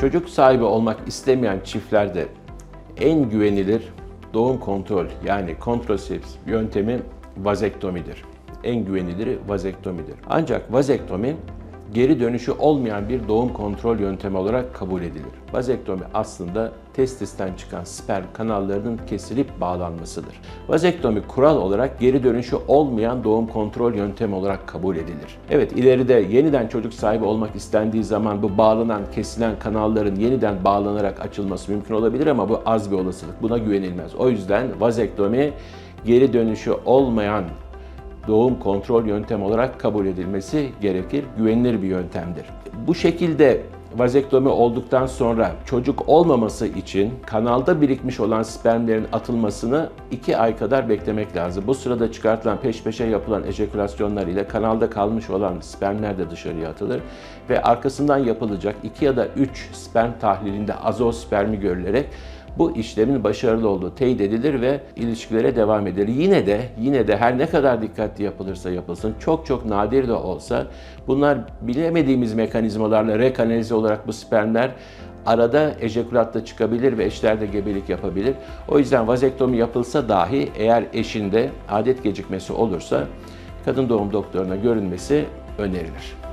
Çocuk sahibi olmak istemeyen çiftlerde en güvenilir doğum kontrol yani kontrasepsi yöntemi vazektomidir. En güveniliri vazektomidir. Ancak vazektomi geri dönüşü olmayan bir doğum kontrol yöntemi olarak kabul edilir. Vazektomi aslında testisten çıkan sperm kanallarının kesilip bağlanmasıdır. Vazektomi kural olarak geri dönüşü olmayan doğum kontrol yöntemi olarak kabul edilir. Evet ileride yeniden çocuk sahibi olmak istendiği zaman bu bağlanan, kesilen kanalların yeniden bağlanarak açılması mümkün olabilir ama bu az bir olasılık. Buna güvenilmez. O yüzden vazektomi geri dönüşü olmayan doğum kontrol yöntem olarak kabul edilmesi gerekir. Güvenilir bir yöntemdir. Bu şekilde vazektomi olduktan sonra çocuk olmaması için kanalda birikmiş olan spermlerin atılmasını 2 ay kadar beklemek lazım. Bu sırada çıkartılan peş peşe yapılan ejekülasyonlar ile kanalda kalmış olan spermler de dışarıya atılır ve arkasından yapılacak 2 ya da 3 sperm tahlilinde azospermi görülerek bu işlemin başarılı olduğu teyit edilir ve ilişkilere devam edilir. Yine de yine de her ne kadar dikkatli yapılırsa yapılsın çok çok nadir de olsa bunlar bilemediğimiz mekanizmalarla rekanalize olarak bu spermler arada ejekülatta çıkabilir ve eşlerde gebelik yapabilir. O yüzden vazektomi yapılsa dahi eğer eşinde adet gecikmesi olursa kadın doğum doktoruna görünmesi önerilir.